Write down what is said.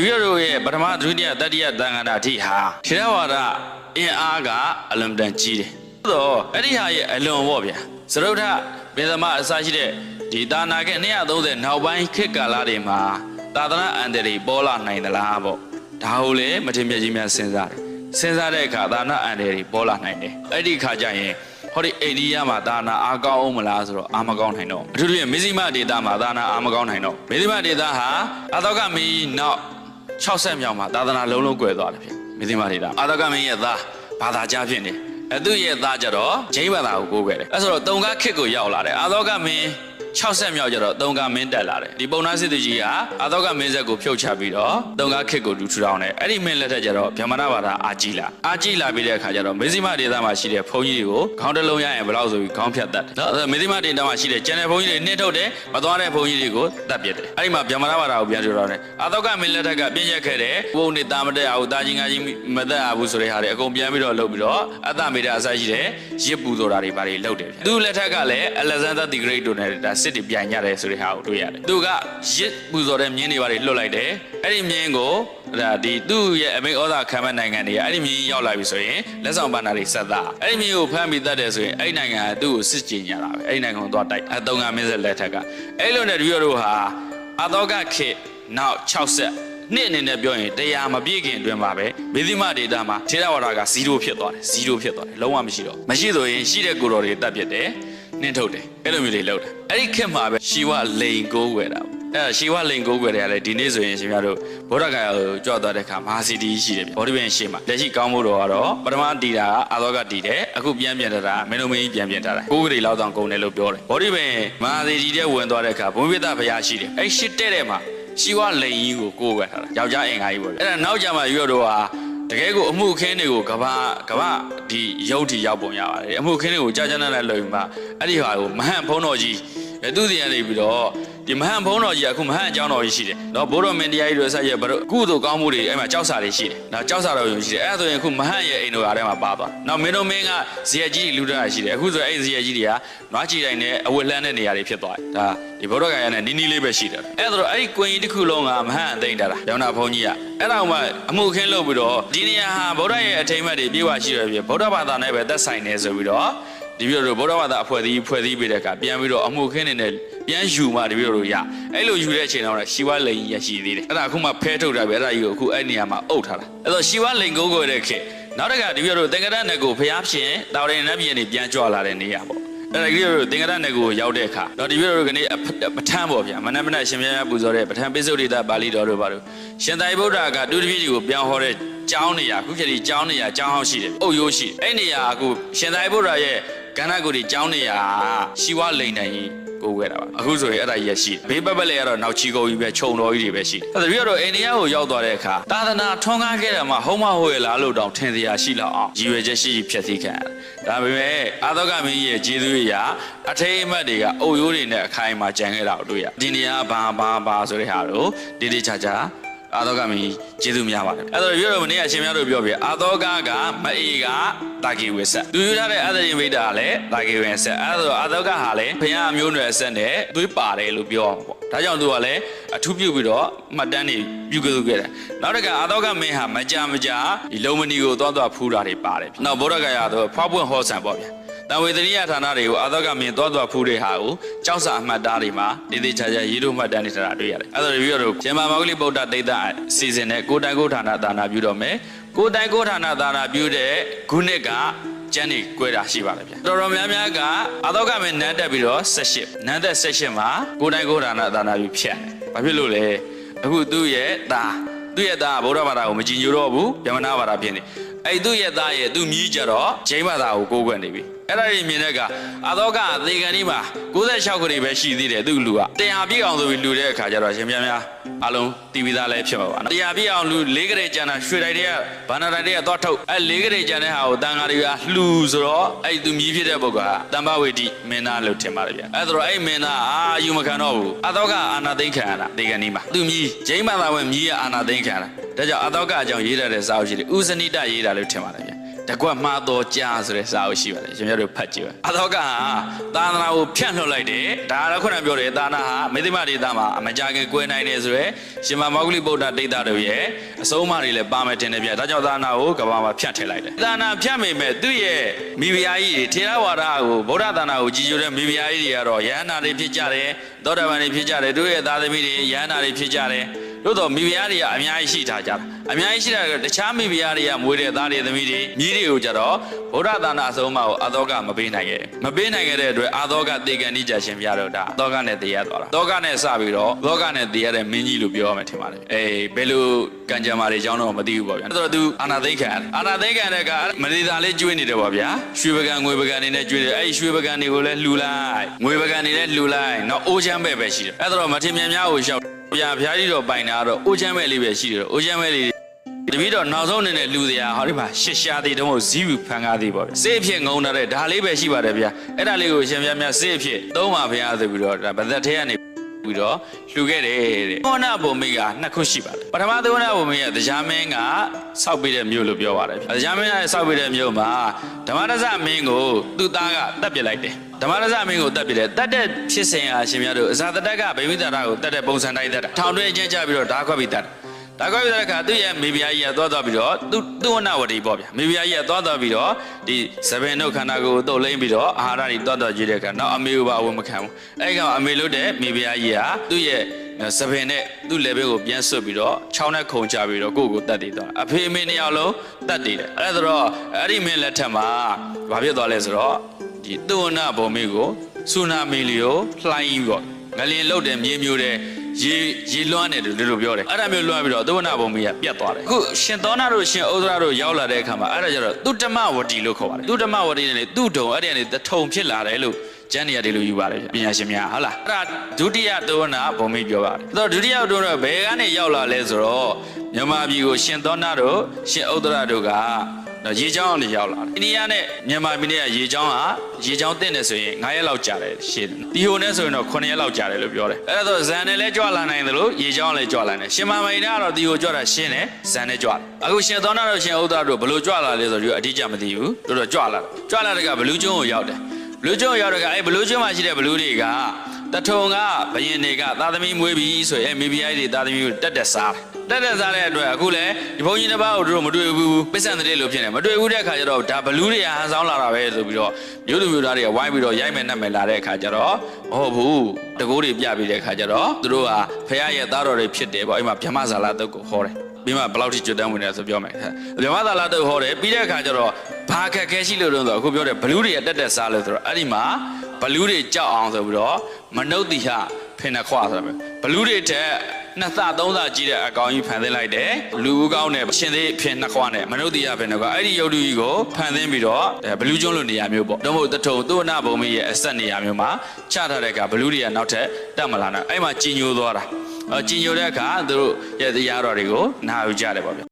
ဒီတို့ရဲ့ပထမဒုတိယတတိယသံဃာနာအထိဟာထေရဝါဒအင်အားကအလွန်တန်ကြီးတယ်သို့တော့အဲ့ဒီဟာရဲ့အလွန်ပေါ့ဗျာသရုတ်ထဘင်သမအစရှိတဲ့ဒီတာနာက230နောက်ပိုင်းခေတ်ကာလတွေမှာသာသနာအန်တရီပေါ်လာနိုင်သလားပေါ့ဒါကိုလည်းမထင်မြတ်ကြီးများစဉ်းစားတယ်စဉ်းစားတဲ့အခါသာသနာအန်တရီပေါ်လာနိုင်တယ်အဲ့ဒီခါကျရင်ဟောဒီအိန္ဒိယမှာသာနာအားကောင်းအောင်မလားဆိုတော့အားမကောင်းနိုင်တော့ဘူးအထူးသဖြင့်မေဇိမဒေတာမှာသာနာအားမကောင်းနိုင်တော့မေဇိမဒေတာဟာအသောကမီနောက် 60မြောက်မှာသာသနာလုံးလုံးကွယ်သွားတယ်ဖြစ်မိသိမဒေတာအာသကမင်းရဲ့သားဘာသာကြားဖြစ်နေအသူရဲ့သားကြတော့ဂျိမ်းဘာသာကိုကိုးကွယ်တယ်အဲဆိုတော့တုံကားခစ်ကိုရောက်လာတယ်အာသောကမင်း 60မြောက်ကြတော့တုံကားမင်းတက်လာတယ်ဒီပုံနာစစ်သူကြီးကအာသောကမင်းဆက်ကိုဖြုတ်ချပြီးတော့တုံကားခစ်ကိုလူထူထောင်တယ်အဲ့ဒီမင်းလက်ထက်ကျတော့ဗြဟ္မဏဘာသာအာကြီးလာအာကြီးလာပြီးတဲ့အခါကျတော့မေဇိမဒေတာမှာရှိတဲ့ဘုန်းကြီးတွေကိုခေါင်းတစ်လုံးရရင်ဘယ်လောက်ဆိုပြီးခေါင်းဖြတ်တတ်တယ်နော်မေဇိမဒေတာမှာရှိတဲ့ကျန်တဲ့ဘုန်းကြီးတွေနှိမ့်ထုတ်တယ်မသွားတဲ့ဘုန်းကြီးတွေကိုတတ်ပြစ်တယ်အဲ့ဒီမှာဗြဟ္မဏဘာသာကိုပြန်ထူထောင်တယ်အာသောကမင်းလက်ထက်ကပြင်းရက်ခဲ့တယ်ဘုန်းနေတာမတက်အောင်တာကြီးငါကြီးမတက်အောင်ဘူးဆိုတဲ့ဟာတွေအကုန်ပြန်ပြီးတော့လုပ်ပြီးတော့အတ္တမေတ္တာအစရှိတဲ့ရစ်ပူဆိုတာတွေဘာတွေလုပ်တယ်သူလက်ထက်ကလည်း Alexander the Great တို့နဲ့ဒါစစ်တွေပြိုင်ကြတယ်ဆိုတဲ့ဟာကိုတွေ့ရတယ်သူကရစ်ပူဆိုတဲ့မြင်းတွေဘာတွေလွတ်လိုက်တယ်အဲ့ဒီမြင်းကိုဒါဒီသူ့ရဲ့အမိတ်ဩဇာခံမဲ့နိုင်ငံတွေကအဲ့ဒီမြင်းရောက်လာပြီဆိုရင်လက်ဆောင်ပန်းနာတွေဆက်သားအဲ့ဒီမြင်းကိုဖမ်းပြီးတတ်တယ်ဆိုရင်အဲ့ဒီနိုင်ငံကသူ့ကိုစစ်ကြင်ကြတာပဲအဲ့ဒီနိုင်ငံကိုသွားတိုက်အတုံးကမင်းဆက်လက်ထက်ကအဲ့လိုနဲ့ဒီတို့ဟာအသောကခေတ်နောက်60နှစ်အနေနဲ့ပြောရင်တရားမပြည့်ခင်အတွင်းမှာပဲမေသီမဒေတာမှာထေရဝါဒက0ဖြစ်သွားတယ်0ဖြစ်သွားတယ်လုံးဝမရှိတော့မရှိဆိုရင်ရှိတဲ့ကိုယ်တော်တွေတတ်ပြစ်တယ် နှင်းထုတ်တယ်အဲ့လိုမျိုးတွေလုပ်တယ်အဲ့ဒီခေတ်မှာပဲရှီဝလိန်ကိုးွယ်တာပေါ့အဲ့ဒါရှီဝလိန်ကိုးွယ်တယ်ကလည်းဒီနေ့ဆိုရင်ရှင်များတို့ဗုဒ္ဓဂါယာကိုကြွသွားတဲ့အခါမဟာစီတီရှိတယ်ဗျဘောဓိပင်ရှေ့မှာလက်ရှိကောင်းမှုတော်ကတော့ပထမတီတာကအာသောကတီတယ်အခုပြန်ပြန်တာမင်းတို့မင်းကြီးပြန်ပြန်တာကိုးကလေးလောက်တောင်ကုန်တယ်လို့ပြောတယ်ဘောဓိပင်မဟာစီတီတဲ့ဝင်သွားတဲ့အခါဘုံပိတဘုရားရှိတယ်အဲ့ရှစ်တဲ့တဲ့မှာရှီဝလိန်ကြီးကိုကိုးွယ်ထားတာယောက်ျားအင်္ဂါကြီးပေါ့လေအဲ့ဒါနောက်ကြမှာရွတ်တော့ဟာ တကယ်ကိုအမှုအခင်းတွေကိုကဘာကဘာဒီရုပ်ထီရောက်ပုံရပါတယ်အမှုအခင်းတွေကိုကြာကြာနာနာလွယ်ပြီးမှအဲ့ဒီဟာကိုမဟန့်ဖုံးတော်ကြီး အဲသူစီကနေပြီးတော့ဒီမဟန့်ဖုံးတော်ကြီးကအခုမဟန့်အကြောင်းတော်ကြီးရှိတယ်နော်ဘိုးတော်မင်းတရားကြီးတို့ဆက်ရဲ့ဘတို့ကုသိုလ်ကောင်းမှုတွေအဲ့မှာကြောက်စာတွေရှိတယ်နော်ကြောက်စာတော်ကြီးရှိတယ်အဲ့ဒါဆိုရင်အခုမဟန့်ရဲ့အိမ်တော်အားထဲမှာပါသွားနော်မင်းတို့မင်းကဇေယျကြီးတွေလူတာရှိတယ်အခုဆိုအဲ့ဒီဇေယျကြီးတွေကနွားကြည်တိုင်းနဲ့အဝတ်လှမ်းတဲ့နေရာတွေဖြစ်သွားတယ်ဒါဒီဘုဒ္ဓဂါယာနဲ့နီးနီးလေးပဲရှိတယ်အဲ့ဒါတော့အဲ့ဒီကွင်ကြီးတစ်ခုလုံးကမဟန့်အသိမ့်တာလားရောင်နာဘုန်းကြီးကအဲ့ဒါမှအမှုခင်းလုပ်ပြီးတော့ဒီနေရာဟာဗုဒ္ဓရဲ့အထိမ့်အမှတ်တွေပြေဝရှိရပြီဗုဒ္ဓဘာသာနဲ့ပဲသက်ဆိုင်နေဆိုပြီးတော့ ဒီပြတော့ဗုဒ္ဓဘာသာအဖွဲ့အစည်းဖွဲ့စည်းပေးတဲ့အခါပြန်ပြီးတော့အမှုခင်းနေတဲ့ပြန်ယူမှဒီပြတော့ရအဲ့လိုယူတဲ့အချိန်တော့ရှီဝလိန်ရရှိသေးတယ်အဲ့ဒါအခုမှဖဲထုတ်တာပဲအဲ့ဒါကြီးကိုအခုအဲ့နေရာမှာအုပ်ထားတာအဲ့တော့ရှီဝလိန်ကိုကိုတဲ့ခေတ်နောက်တစ်ခါဒီပြတော့တက္ကရာနဲ့ကိုဖျားဖြင့်တာဝရဏပြည်နေပြန်ကြွလာတဲ့နေရာပေါ့အဲ့ဒါကြီးတို့တင်္ဂရနယ်ကိုရောက်တဲ့အခါတော့ဒီပြတို့ကနေပဋ္ဌာန်းပေါ့ဗျာမနက်မနက်ရှင်ပြပူဇော်တဲ့ပဋ္ဌာန်းပိစုဒိတာပါဠိတော်တို့ပါတို့ရှင်သာရိပုတ္တရာကတူတပည့်ကြီးကိုပြောင်းဟောတဲ့ကျောင်းနေရာခုခေတ်ဒီကျောင်းနေရာကျောင်းဟောင်းရှိတယ်အုတ်ရိုးရှိတယ်အဲ့နေရာအခုရှင်သာရိပုတ္တရာရဲ့ ကန္နာကိုဒီကျောင်းနေရာရှီဝလိန်နိုင်ကြီးကိုဝဲတာပါအခုဆိုရင်အဲ့ဒါကြီးရရှိတယ်ဘေးပတ်ပတ်လည်းကတော့နောက်ချီကုန်ကြီးပဲခြုံတော်ကြီးတွေပဲရှိတယ်အဲ့ဒါပြီးတော့အိန္ဒိယကိုရောက်သွားတဲ့အခါသာသနာထွန်းကားခဲ့တယ်မှာဟုတ်မဟုတ်ရလားလို့တောင်ထင်စရာရှိလောက်အောင်ရည်ရွယ်ချက်ရှိရှိဖြည့်ဆည်းခံရတယ်ဒါပေမဲ့အာသောကမင်းကြီးရဲ့ကျေးဇူးရာအထိတ်အမှတ်တွေကအုတ်ရိုးတွေနဲ့အခိုင်အမာကြံခဲ့တာကိုတွေ့ရဒီနေရာဘာဘာဘာဆိုတဲ့ဟာတို့တိတိကျကျ အာသောကမင်းကြီးကျေးဇူးများပါတယ်အဲ့တော့ပြောတော့မနေ့ကရှင်များတို့ပြောပြအာသောကကမအေကတာဂီဝေဆက်သူယူထားတဲ့အသရင်မိတ်တာကလည်းတာဂီဝေဆက်အဲ့တော့အာသောကဟာလည်းဘုရားအမျိုးနွယ်ဆက်နဲ့သွေးပါတယ်လို့ပြောအောင်ပေါ့ဒါကြောင့်သူကလည်းအထူးပြုပြီးတော့မှတ်တမ်းတွေပြုကြခဲ့တယ်နောက်တစ်ခါအာသောကမင်းဟာမကြမကြဒီလုံမဏီကိုသွားသွားဖူးတာတွေပါတယ်နောက်ဗုဒ္ဓဂယာတော့ဖွားပွင့်ဟောဆန်ပေါ့ဗျာ တံဝေဒနိယဌာနတွေကိုအာသောကမင်းသွားသွားဖူးတဲ့ဟာကိုကြောက်စာအမှတ်သားတွေမှာတည်တည်ချာချာရေးလို့မှတ်တမ်းနေထားတာတွေ့ရတယ်အဲ့ဒါပြီးတော့ကျမ်းမာမောဂလိဗုဒ္ဓတိတ်တစီစဉ်တဲ့ကိုတိုင်ကိုဌာနသာနာပြုတော့မယ်ကိုတိုင်ကိုဌာနသာနာပြုတဲ့ခုနှစ်ကကျန်းနေကွဲတာရှိပါတယ်ဗျာတော်တော်များများကအသောကမင်းနန်းတက်ပြီးတော့78နန်းသက်78မှာကိုတိုင်ကိုဌာနသာနာပြုဖြတ်တယ်ဘာဖြစ်လို့လဲအခုသူ့ရဲ့သားသူ့ရဲ့သားကဗုဒ္ဓဘာသာကိုမကြည်ညိုတော့ဘူးဗြဟ္မဏဘာသာဖြစ်နေအဲ့သူ့ရဲ့သားရဲ့သူ့မြည်ကြတော့ဂျိမ်းဘာသာကိုကိုးကွယ်နေပြီ အဲ့ဒါကြီးမြင်တဲ့ကအသောကသေကန်ဒီမှာ96ခရီပဲရှိသေးတယ်သူ့လူကတရားပြည့်အောင်ဆိုပြီးလူတဲ့အခါကျတော့ရှင်များများအလုံးတီဗီသားလည်းဖြစ်မှာပါနော်တရားပြည့်အောင်လူ၄ခရီကျန်တာရွှေတိုက်တွေကဘာနာတိုက်တွေကသွားထုတ်အဲ့၄ခရီကျန်တဲ့ဟာကိုတန်ဃာတွေကလှူဆိုတော့အဲ့သူမြည်ဖြစ်တဲ့ပုဂ္ဂိုလ်ကတမ္ပဝေတိမင်းသားလို့ထင်ပါတယ်ဗျအဲ့ဒါတော့အဲ့မင်းသားအာယူမခံတော့ဘူးအသောကအာနာသိမ့်ခံရတာသေကန်ဒီမှာသူမြည်ဂျိမ်းဘာသာဝင်မြည်ရအာနာသိမ့်ခံရတာဒါကြောင့်အသောကအကြောင်းရေးထားတဲ့စာအုပ်ရှိတယ်ဥဇနိတရေးတာလို့ထင်ပါတယ်ဗျ တကွက်မှားတော့ကြားဆိုတဲ့စာအုပ်ရှိပါတယ်ရှင်များတို့ဖတ်ကြည့်ပါအသောကဟာသာသနာကိုဖြန့်လွှတ်လိုက်တယ်ဒါကတော့ခုနပြောတယ်သာသနာဟာမေသိမဒေတာမှာအမကြခင်ကွယ်နိုင်တယ်ဆိုရယ်ရှင်မမောဂလိဗုဒ္ဓဒိဋ္ဌတို့ရဲ့အဆုံးအမတွေလည်းပါမယ်တင်တယ်ဗျဒါကြောင့်သာသနာကိုကဘာမှာဖြန့်ထည့်လိုက်တယ်သာသနာဖြန့်မိမဲ့သူ့ရဲ့မိဖုရားကြီးတွေထေရဝါဒကိုဗုဒ္ဓသာသနာကိုကြည်ညိုတဲ့မိဖုရားကြီးတွေကတော့ယဟန္တာတွေဖြစ်ကြတယ်သောတာပန်တွေဖြစ်ကြတယ်တို့ရဲ့သားသမီးတွေယဟန္တာတွေဖြစ်ကြတယ် တို့တော့မိဖုရားတွေကအများကြီးရှိထားကြတာအများကြီးရှိတာကတခြားမိဖုရားတွေကမွေးတဲ့သားတွေသမီးတွေမြည်တွေကိုကြတော့ဗုဒ္ဓသာနာအဆုံးအမကိုအာသောကမပေးနိုင်ခဲ့မပေးနိုင်ခဲ့တဲ့အတွက်အာသောကတေကန်နိကြရှင်ဘုရားတို့ဒါအာသောကနဲ့တေရသွားတာသောကနဲ့စပြီးတော့သောကနဲ့တေရတဲ့မင်းကြီးလို့ပြောရမယ်ထင်ပါတယ်အေးဘယ်လိုကံကြမ္မာတွေအကြောင်းတော့မသိဘူးပေါ့ဗျာအဲ့တော့သူအာနာသိခံရတယ်အာနာသိခံတဲ့ကမနေသာလေးကျွေးနေတယ်ပေါ့ဗျာရွှေပကံငွေပကံနေနဲ့ကျွေးတယ်အဲ့ဒီရွှေပကံတွေကိုလည်းလှူလိုက်ငွေပကံတွေလည်းလှူလိုက်နော်အိုးချမ်းပဲ့ပဲရှိတယ်အဲ့တော့မထင်မြန်များကိုရှောက် ဗျာဘုရားကြီးတော့ပိုင်တာကတော့အိုးချမ်းပဲ့လေးပဲရှိတယ်အိုးချမ်းပဲ့လေးတပီတော့နောက်ဆုံးအနေနဲ့လူတရားဟောဒီမှာရှစ်ရှားသေးတော့ဇီးဘူးဖန်ကားသေးပါဗျစေးအဖြစ်ငုံထားတဲ့ဒါလေးပဲရှိပါတယ်ဗျာအဲ့ဒါလေးကိုရှင်ပြမြတ်စေးအဖြစ်သုံးပါဗျာဆိုပြီးတော့ဒါဗသက်ထဲကနေ ပြီးတော့လှူခဲ့တယ်တဲ့သောနာဘုံမိကနှစ်ခုရှိပါတယ်ပထမသောနာဘုံမိကတရားမင်းကစောက်ပြီးတဲ့မြို့လို့ပြောပါတယ်ဗျာတရားမင်းကစောက်ပြီးတဲ့မြို့မှာဓမ္မရဇမင်းကိုသူ့သားကတတ်ပစ်လိုက်တယ်ဓမ္မရဇမင်းကိုတတ်ပစ်တယ်တတ်တဲ့ဖြစ်စဉ်ဟာရှင်များတို့အဇာတတက်ကဗိမိတရာကိုတတ်တဲ့ပုံစံတိုင်းတတ်တာထောင်တွင်းအချင်းချပြီးတော့ဓာခွက်ပြီးတတ်တယ် ဒါကွက်ပြတဲ့အခါသူ့ရဲ့မေဘီယာကြီးကသွားသွားပြီးတော့သူသူဝနဝတီပေါ့ဗျာမေဘီယာကြီးကသွားသွားပြီးတော့ဒီသပင်တို့ခန္ဓာကိုယ်ကိုတုပ်လိမ့်ပြီးတော့အာဟာရတွေသွားသွားကြည့်တဲ့အခါနောက်အမေကဘာဝင်မခံဘူးအဲ့ဒီကအမေလို့တဲ့မေဘီယာကြီးကသူ့ရဲ့သပင်နဲ့သူ့လေဘဲကိုပြန်ဆွတ်ပြီးတော့ချောင်းနဲ့ခုန်ချပြီးတော့ကိုယ့်ကိုတတ်တည်သွားအဖေအမေနှစ်ယောက်လုံးတတ်တည်တယ်အဲ့ဒါဆိုတော့အဲ့ဒီမင်းလက်ထက်မှာဘာဖြစ်သွားလဲဆိုတော့ဒီသူဝနဘုံမေကိုဆူနာမီလီကိုလှိုင်းပြီးတော့ငလင်လုတ်တယ်မြေမျိုးတယ် ရေရေလွှမ်းတယ်လို့ဒီလိုပြောတယ်အဲ့ဒါမျိုးလွှမ်းပြီးတော့သုဝနာဘုံမီးကပြတ်သွားတယ်အခုရှင်သောနာတို့ရှင်ဩဒရာတို့ရောက်လာတဲ့အခါမှာအဲ့ဒါကျတော့သူတမဝတီလို့ခေါ်ပါတယ်သူတမဝတီနဲ့လေသူ့ဒုံအဲ့ဒီကနေတထုံဖြစ်လာတယ်လို့ကျမ်းနေရတယ်လို့ယူပါတယ်ပညာရှင်များဟုတ်လားအဲ့ဒါဒုတိယသုဝနာဘုံမီးပြောပါတယ်အဲ့တော့ဒုတိယဒုတော့ဘယ်ကနေရောက်လာလဲဆိုတော့မြန်မာပြည်ကိုရှင်သောနာတို့ရှင်ဩဒရာတို့ကတော့ ရေချောင်းအောင်ရောက်လာတယ်။အိန္ဒိယနဲ့မြန်မာပြည်နဲ့ကရေချောင်းဟာရေချောင်းတင့်တယ်ဆိုရင်9ရက်လောက်ကြာတယ်ရှင်းတယ်။တီဟိုနဲ့ဆိုရင်တော့9ရက်လောက်ကြာတယ်လို့ပြောတယ်။အဲ့ဒါဆိုဇန်နဲ့လည်းကြွလာနိုင်တယ်လို့ရေချောင်းလည်းကြွလာနိုင်တယ်။ရှင်မမိန်ကတော့တီဟိုကြွတာရှင်းတယ်ဇန်နဲ့ကြွတယ်။အခုရှင်သောနာတို့ရှင်ဥဒ္ဒတို့ဘယ်လိုကြွလာလဲဆိုတော့အတိအကျမသိဘူး။တို့တော့ကြွလာတယ်။ကြွလာတဲ့ကဘလူးကျွန်းကိုရောက်တယ်။ဘလူးကျွန်းကိုရောက်တဲ့ကအဲ့ဘလူးကျွန်းမှာရှိတဲ့ဘလူးတွေကတထုံကဘယင်တွေကသာသမီမွေးပြီဆိုရင်မိဖုရားကြီးတွေသာသမီကိုတက်တက်စားတယ် တက်တက်စားတဲ့အတွက်အခုလည်းဒီဘုန်းကြီးတစ်ပါးကိုတို့မတွေ့ဘူးပစ္စံတဲ့လို့ဖြစ်နေမတွေ့ဘူးတဲ့အခါကျတော့ဒါဘလူးတွေကဟန်ဆောင်လာတာပဲဆိုပြီးတော့မျိုးသူမျိုးသားတွေကဝိုင်းပြီးတော့ရိုက်မယ်နှက်မယ်လာတဲ့အခါကျတော့မဟုတ်ဘူးတကိုးတွေပြပြီးတဲ့အခါကျတော့သူတို့ကဖះရဲ့သားတော်တွေဖြစ်တယ်ပေါ့အဲ့မှာဗြဟ္မဇာလာတုတ်ကိုဟောတယ်ပြီးမှဘယ်လောက်ထိကျွတ်တန်းဝင်တယ်ဆိုပြောမယ်ဗြဟ္မဇာလာတုတ်ဟောတယ်ပြီးတဲ့အခါကျတော့ဘာခက်ခဲရှိလို့တော့ဆိုအခုပြောတယ်ဘလူးတွေကတက်တက်စားလို့ဆိုတော့အဲ့ဒီမှာဘလူးတွေကြောက်အောင်ဆိုပြီးတော့မနုဿိဟဖင်နှခွဆိုတာပဲဘလူးတွေတက် နှစ်သသုံးသကြီးတဲ့အကောင်ကြီးဖန်သင်းလိုက်တယ်လူဦးကောင်းနဲ့ရှင်သေးဖင်နှစ်ခွနဲ့မနုဿိယဖင်နှစ်ခွအဲ့ဒီယုတ်တူကြီးကိုဖန်သင်းပြီးတော့ဘလူးကျွန်းလိုနေရာမျိုးပေါ့တော့မဟုတ်တထုံသုဝနဘုံမီရဲ့အဆက်နေရာမျိုးမှာချထားတဲ့ကဘလူးတွေကနောက်ထပ်တက်မလာတော့အဲ့မှာကြီးညိုသွားတာအကြီးညိုတဲ့အခါသူတို့ရဲ့တရားတော်တွေကိုနာယူကြတယ်ပေါ့ဗျ